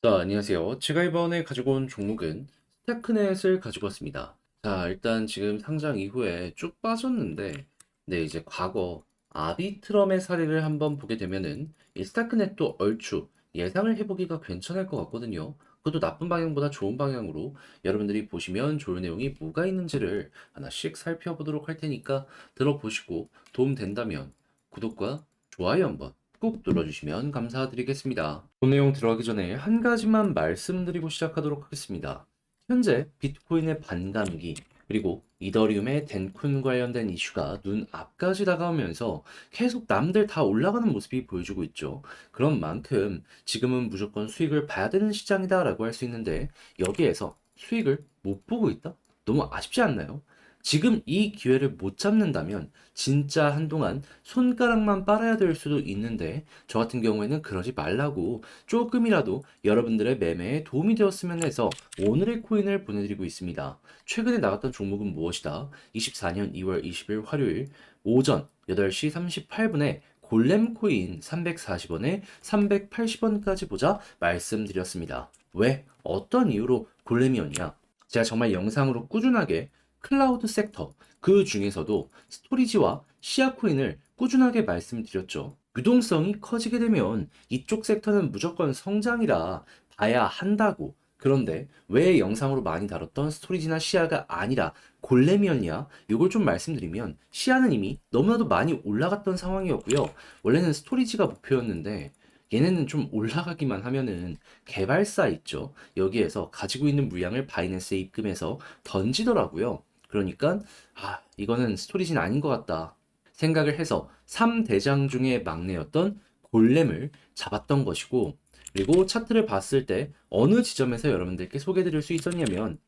자, 안녕하세요. 제가 이번에 가지고 온 종목은 스타크넷을 가지고 왔습니다. 자, 일단 지금 상장 이후에 쭉 빠졌는데, 네, 이제 과거 아비트럼의 사례를 한번 보게 되면은 이 스타크넷도 얼추 예상을 해보기가 괜찮을 것 같거든요. 그것도 나쁜 방향보다 좋은 방향으로 여러분들이 보시면 좋은 내용이 뭐가 있는지를 하나씩 살펴보도록 할 테니까 들어보시고 도움 된다면 구독과 좋아요 한번 꾹 눌러주시면 감사드리겠습니다. 본 내용 들어가기 전에 한 가지만 말씀드리고 시작하도록 하겠습니다. 현재 비트코인의 반감기, 그리고 이더리움의 덴쿤 관련된 이슈가 눈 앞까지 다가오면서 계속 남들 다 올라가는 모습이 보여주고 있죠. 그런 만큼 지금은 무조건 수익을 봐야 되는 시장이다라고 할 수 있는데 여기에서 수익을 못 보고 있다? 너무 아쉽지 않나요? 지금 이 기회를 못 잡는다면 진짜 한동안 손가락만 빨아야 될 수도 있는데 저 같은 경우에는 그러지 말라고 조금이라도 여러분들의 매매에 도움이 되었으면 해서 오늘의 코인을 보내드리고 있습니다. 최근에 나갔던 종목은 무엇이다? 24년 2월 20일 화요일 오전 8시 38분에 골렘 코인 340원에 380원까지 보자 말씀드렸습니다. 왜? 어떤 이유로 골렘이었냐? 제가 정말 영상으로 꾸준하게 클라우드 섹터, 그 중에서도 스토리지와 시아 코인을 꾸준하게 말씀드렸죠. 유동성이 커지게 되면 이쪽 섹터는 무조건 성장이라 봐야 한다고. 그런데 왜 영상으로 많이 다뤘던 스토리지나 시아가 아니라 골렘이었냐? 이걸 좀 말씀드리면 시아는 이미 너무나도 많이 올라갔던 상황이었고요. 원래는 스토리지가 목표였는데 얘네는 좀 올라가기만 하면은 개발사 있죠. 여기에서 가지고 있는 물량을 바이낸스에 입금해서 던지더라고요. 그러니까 아, 이거는 스토리진 아닌 것 같다 생각을 해서 3대장 중에 막내였던 골렘을 잡았던 것이고 그리고 차트를 봤을 때 어느 지점에서 여러분들께 소개드릴 수 있었냐면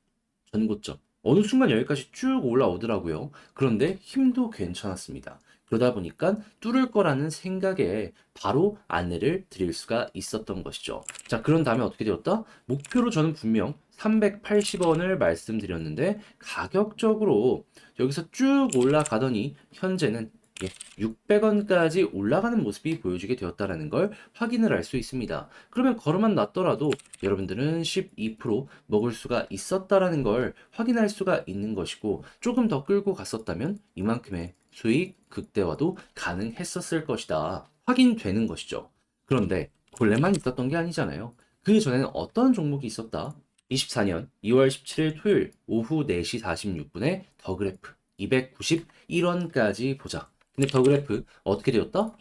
전고점 어느 순간 여기까지 쭉 올라오더라고요. 그런데 힘도 괜찮았습니다. 그러다 보니까 뚫을 거라는 생각에 바로 안내를 드릴 수가 있었던 것이죠. 자, 그런 다음에 어떻게 되었다? 목표로 저는 분명 380원을 말씀드렸는데 가격적으로 여기서 쭉 올라가더니 현재는 예, 600원까지 올라가는 모습이 보여주게 되었다라는 걸 확인을 할수 있습니다. 그러면 걸어만 놨더라도 여러분들은 12% 먹을 수가 있었다라는 걸 확인할 수가 있는 것이고 조금 더 끌고 갔었다면 이만큼의 수익 극대화도 가능했었을 것이다. 확인되는 것이죠. 그런데 본래만 있었던 게 아니잖아요. 그 전에는 어떤 종목이 있었다? 24년 2월 17일 토요일 오후 4시 46분에 더 그래프 291원까지 보자. 근데 더 그래프 어떻게 되었다?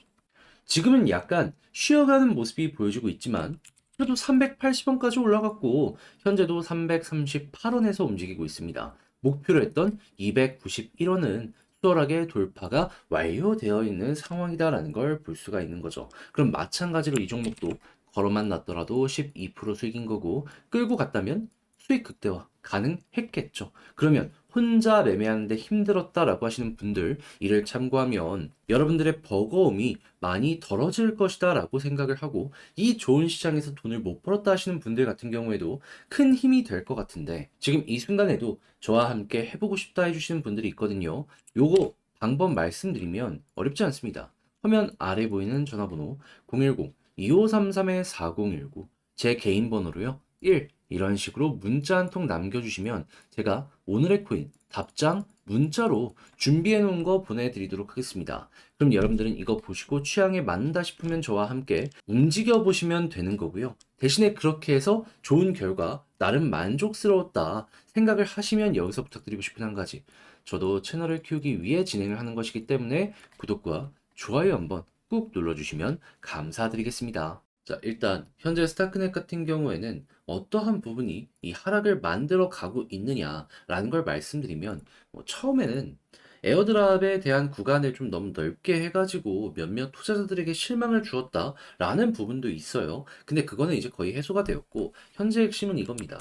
지금은 약간 쉬어가는 모습이 보여주고 있지만 그래도 380원까지 올라갔고 현재도 338원에서 움직이고 있습니다. 목표로 했던 291원은 수월하게 돌파가 완료되어 있는 상황이다라는 걸 볼 수가 있는 거죠. 그럼 마찬가지로 이 종목도 걸어만 놨더라도 12% 수익인 거고 끌고 갔다면 수익 극대화 가능했겠죠. 그러면 혼자 매매하는데 힘들었다라고 하시는 분들 이를 참고하면 여러분들의 버거움이 많이 덜어질 것이다 라고 생각을 하고 이 좋은 시장에서 돈을 못 벌었다 하시는 분들 같은 경우에도 큰 힘이 될 것 같은데 지금 이 순간에도 저와 함께 해보고 싶다 해주시는 분들이 있거든요. 요거 방법 말씀드리면 어렵지 않습니다. 화면 아래 보이는 전화번호 010 2533-4019 제 개인 번호로요. 1 이런 식으로 문자 한 통 남겨주시면 제가 오늘의 코인 답장 문자로 준비해 놓은 거 보내드리도록 하겠습니다. 그럼 여러분들은 이거 보시고 취향에 맞는다 싶으면 저와 함께 움직여 보시면 되는 거고요. 대신에 그렇게 해서 좋은 결과 나름 만족스러웠다 생각을 하시면 여기서 부탁드리고 싶은 한 가지 저도 채널을 키우기 위해 진행을 하는 것이기 때문에 구독과 좋아요 한번 꾹 눌러주시면 감사드리겠습니다. 자, 일단 현재 스타크넷 같은 경우에는 어떠한 부분이 이 하락을 만들어 가고 있느냐라는 걸 말씀드리면 뭐 처음에는 에어드랍에 대한 구간을 좀 너무 넓게 해가지고 몇몇 투자자들에게 실망을 주었다라는 부분도 있어요. 근데 그거는 이제 거의 해소가 되었고 현재 핵심은 이겁니다.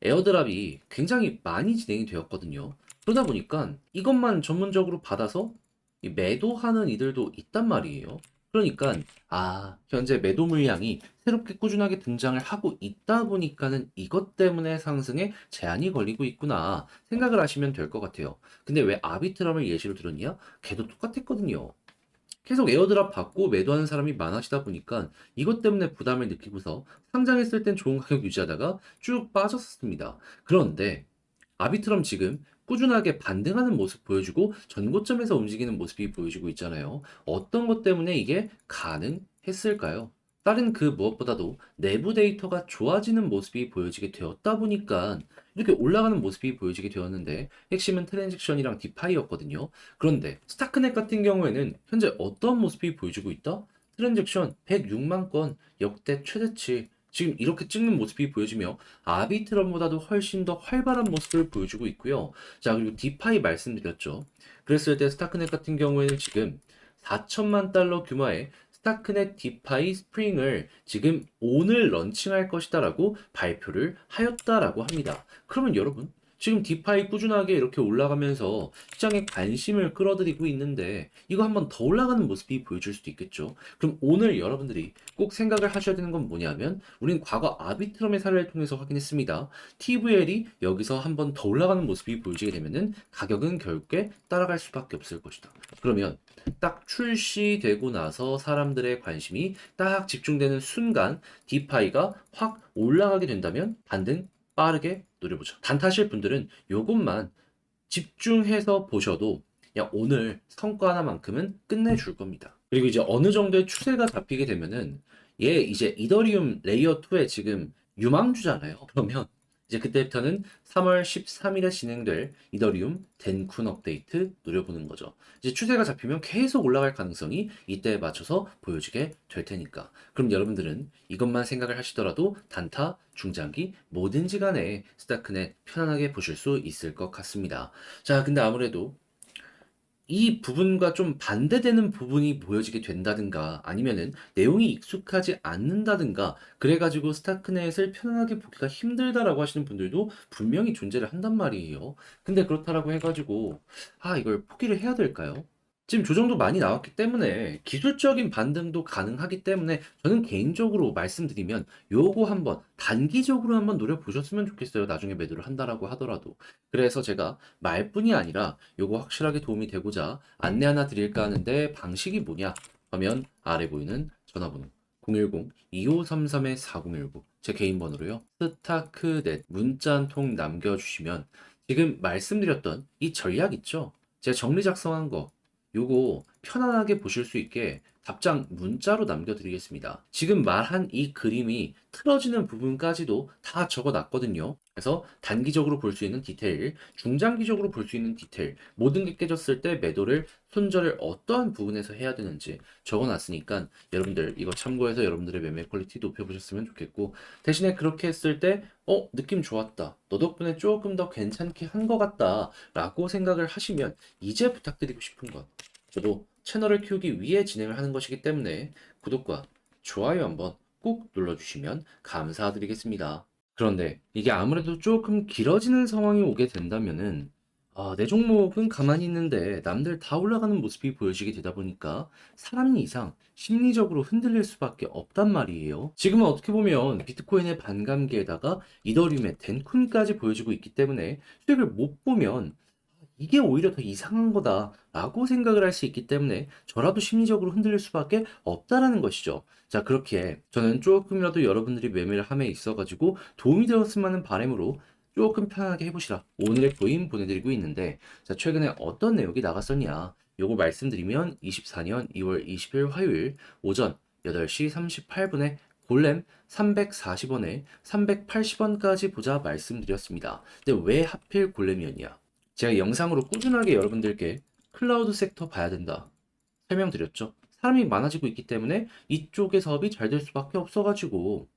에어드랍이 굉장히 많이 진행이 되었거든요. 그러다 보니까 이것만 전문적으로 받아서 이 매도하는 이들도 있단 말이에요. 그러니까 아, 현재 매도 물량이 새롭게 꾸준하게 등장을 하고 있다 보니까는 이것 때문에 상승에 제한이 걸리고 있구나 생각을 하시면 될 것 같아요. 근데 왜 아비트럼을 예시로 들었냐? 걔도 똑같았거든요. 계속 에어드랍 받고 매도하는 사람이 많아지다 보니까 이것 때문에 부담을 느끼고서 상장했을 땐 좋은 가격 유지하다가 쭉 빠졌었습니다. 그런데 아비트럼 지금 꾸준하게 반등하는 모습 보여주고 전고점에서 움직이는 모습이 보여지고 있잖아요. 어떤 것 때문에 이게 가능했을까요? 다른 그 무엇보다도 내부 데이터가 좋아지는 모습이 보여지게 되었다 보니까 이렇게 올라가는 모습이 보여지게 되었는데 핵심은 트랜잭션이랑 디파이였거든요. 그런데 스타크넷 같은 경우에는 현재 어떤 모습이 보여지고 있다? 트랜잭션 106만 건 역대 최대치 지금 이렇게 찍는 모습이 보여지며 아비트럼보다도 훨씬 더 활발한 모습을 보여주고 있고요. 자 그리고 디파이 말씀드렸죠. 그랬을 때 스타크넷 같은 경우에는 지금 4천만 달러 규모의 스타크넷 디파이 스프링을 지금 오늘 런칭할 것이다라고 발표를 하였다라고 합니다. 그러면 여러분 지금 디파이 꾸준하게 이렇게 올라가면서 시장에 관심을 끌어들이고 있는데 이거 한번 더 올라가는 모습이 보여줄 수도 있겠죠. 그럼 오늘 여러분들이 꼭 생각을 하셔야 되는 건 뭐냐면 우린 과거 아비트럼의 사례를 통해서 확인했습니다. TVL이 여기서 한번 더 올라가는 모습이 보여지게 되면은 가격은 결국에 따라갈 수밖에 없을 것이다. 그러면 딱 출시되고 나서 사람들의 관심이 딱 집중되는 순간 디파이가 확 올라가게 된다면 반등 빠르게 노려보죠. 단타실 분들은 요것만 집중해서 보셔도 그냥 오늘 성과 하나만큼은 끝내줄 겁니다. 그리고 이제 어느 정도의 추세가 잡히게 되면은 얘 이제 이더리움 레이어 2에 지금 유망주잖아요. 그러면 이제 그때부터는 3월 13일에 진행될 이더리움 덴쿤 업데이트 노려보는 거죠. 이제 추세가 잡히면 계속 올라갈 가능성이 이때에 맞춰서 보여지게 될 테니까. 그럼 여러분들은 이것만 생각을 하시더라도 단타, 중장기 뭐든지 간에 스타크넷 편안하게 보실 수 있을 것 같습니다. 자, 근데 아무래도 이 부분과 좀 반대되는 부분이 보여지게 된다든가 아니면은 내용이 익숙하지 않는다든가 그래가지고 스타크넷을 편안하게 보기가 힘들다라고 하시는 분들도 분명히 존재를 한단 말이에요. 근데 그렇다라고 해가지고 아 이걸 포기를 해야 될까요? 지금 조정도 많이 나왔기 때문에 기술적인 반등도 가능하기 때문에 저는 개인적으로 말씀드리면 요거 한번 단기적으로 한번 노려보셨으면 좋겠어요. 나중에 매도를 한다라고 하더라도. 그래서 제가 말뿐이 아니라 요거 확실하게 도움이 되고자 안내 하나 드릴까 하는데 방식이 뭐냐 하면 아래 보이는 전화번호 010-2533-4019 제 개인 번호로요. 스타크넷 문자 한 통 남겨주시면 지금 말씀드렸던 이 전략 있죠? 제가 정리 작성한 거 요거 편안하게 보실 수 있게 답장 문자로 남겨드리겠습니다. 지금 말한 이 그림이 틀어지는 부분까지도 다 적어 놨거든요. 그래서 단기적으로 볼 수 있는 디테일, 중장기적으로 볼 수 있는 디테일, 모든 게 깨졌을 때 매도를, 손절을 어떠한 부분에서 해야 되는지 적어 놨으니까 여러분들 이거 참고해서 여러분들의 매매 퀄리티 높여보셨으면 좋겠고 대신에 그렇게 했을 때 어, 느낌 좋았다. 너 덕분에 조금 더 괜찮게 한 것 같다. 라고 생각을 하시면 이제 부탁드리고 싶은 건 저도 채널을 키우기 위해 진행을 하는 것이기 때문에 구독과 좋아요 한번 꼭 눌러주시면 감사드리겠습니다. 그런데 이게 아무래도 조금 길어지는 상황이 오게 된다면은 아, 내 종목은 가만히 있는데 남들 다 올라가는 모습이 보여지게 되다 보니까 사람 이상 심리적으로 흔들릴 수밖에 없단 말이에요. 지금은 어떻게 보면 비트코인의 반감기에다가 이더리움의 덴쿤까지 보여지고 있기 때문에 수익을 못 보면 이게 오히려 더 이상한 거다라고 생각을 할 수 있기 때문에 저라도 심리적으로 흔들릴 수밖에 없다라는 것이죠. 자, 그렇게 저는 조금이라도 여러분들이 매매를 함에 있어 가지고 도움이 되었으면 하는 바람으로 조금 편하게 해보시라. 오늘의 코인 보내드리고 있는데, 자, 최근에 어떤 내용이 나갔었냐. 요거 말씀드리면 24년 2월 20일 화요일 오전 8시 38분에 골렘 340원에 380원까지 보자 말씀드렸습니다. 근데 왜 하필 골렘이었냐? 제가 영상으로 꾸준하게 여러분들께 클라우드 섹터 봐야 된다. 설명드렸죠. 사람이 많아지고 있기 때문에 이쪽의 사업이 잘 될 수밖에 없어가지고.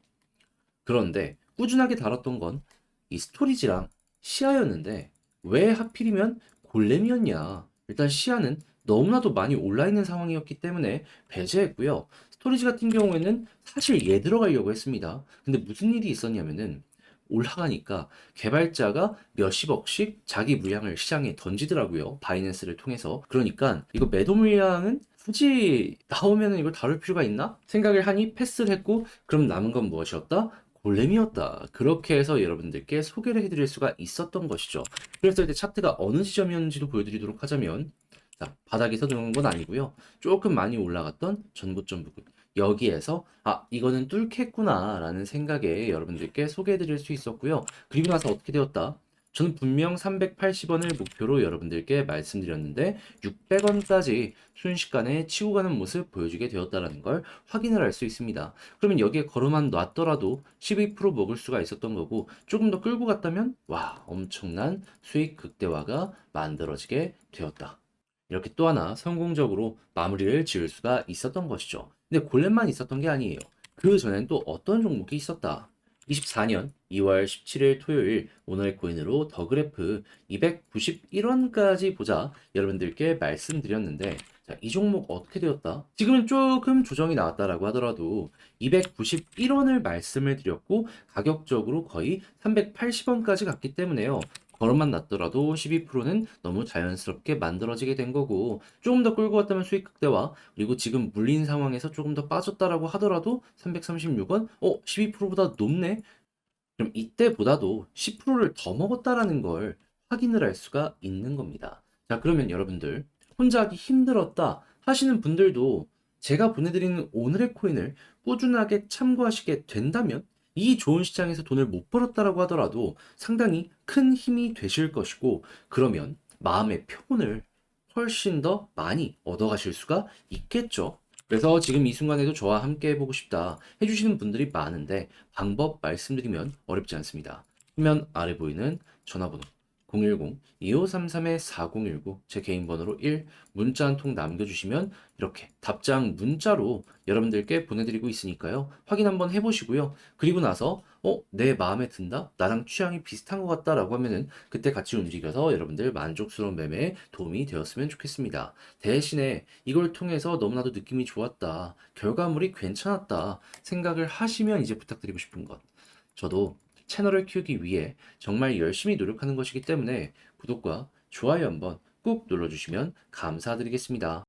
그런데 꾸준하게 다뤘던 건 이 스토리지랑 시야였는데 왜 하필이면 골렘이었냐. 일단 시야는 너무나도 많이 올라있는 상황이었기 때문에 배제했고요. 스토리지 같은 경우에는 사실 얘 들어가려고 했습니다. 근데 무슨 일이 있었냐면은 올라가니까 개발자가 몇십억씩 자기 물량을 시장에 던지더라고요. 바이낸스를 통해서. 그러니까 이거 매도 물량은 굳이 나오면 이걸 다룰 필요가 있나? 생각을 하니 패스를 했고 그럼 남은 건 무엇이었다? 골렘이었다. 그렇게 해서 여러분들께 소개를 해드릴 수가 있었던 것이죠. 그래서 이제 차트가 어느 지점이었는지도 보여드리도록 하자면 자, 바닥에서 들어온 건 아니고요. 조금 많이 올라갔던 전고점 부분. 여기에서 아, 이거는 뚫겠구나라는 생각에 여러분들께 소개해 드릴 수 있었고요. 그리고 나서 어떻게 되었다? 저는 분명 380원을 목표로 여러분들께 말씀드렸는데 600원까지 순식간에 치고 가는 모습 보여주게 되었다라는 걸 확인을 할 수 있습니다. 그러면 여기에 걸어만 놨더라도 12% 먹을 수가 있었던 거고 조금 더 끌고 갔다면 와 엄청난 수익 극대화가 만들어지게 되었다. 이렇게 또 하나 성공적으로 마무리를 지을 수가 있었던 것이죠. 근데 골렘만 있었던 게 아니에요. 그 전엔 또 어떤 종목이 있었다. 24년 2월 17일 토요일 오늘의 코인으로 더 그래프 291원까지 보자 여러분들께 말씀드렸는데 자, 이 종목 어떻게 되었다? 지금은 조금 조정이 나왔다라고 하더라도 291원을 말씀을 드렸고 가격적으로 거의 380원까지 갔기 때문에요. 걸음만 났더라도 12%는 너무 자연스럽게 만들어지게 된 거고 조금 더 끌고 갔다면 수익 극대화 그리고 지금 물린 상황에서 조금 더 빠졌다라고 하더라도 336원? 어 12%보다 높네? 그럼 이때보다도 10%를 더 먹었다라는 걸 확인을 할 수가 있는 겁니다. 자 그러면 여러분들 혼자 하기 힘들었다 하시는 분들도 제가 보내드리는 오늘의 코인을 꾸준하게 참고하시게 된다면 이 좋은 시장에서 돈을 못 벌었다라고 하더라도 상당히 큰 힘이 되실 것이고 그러면 마음의 표본을 훨씬 더 많이 얻어가실 수가 있겠죠. 그래서 지금 이 순간에도 저와 함께 해보고 싶다 해주시는 분들이 많은데 방법 말씀드리면 어렵지 않습니다. 화면 아래 보이는 전화번호 010-2533-4019 제 개인 번호로 1 문자 한 통 남겨주시면 이렇게 답장 문자로 여러분들께 보내드리고 있으니까요. 확인 한번 해보시고요. 그리고 나서 어, 내 마음에 든다? 나랑 취향이 비슷한 것 같다 라고 하면은 그때 같이 움직여서 여러분들 만족스러운 매매에 도움이 되었으면 좋겠습니다. 대신에 이걸 통해서 너무나도 느낌이 좋았다. 결과물이 괜찮았다. 생각을 하시면 이제 부탁드리고 싶은 것. 저도 채널을 키우기 위해 정말 열심히 노력하는 것이기 때문에 구독과 좋아요 한번 꾹 눌러주시면 감사드리겠습니다.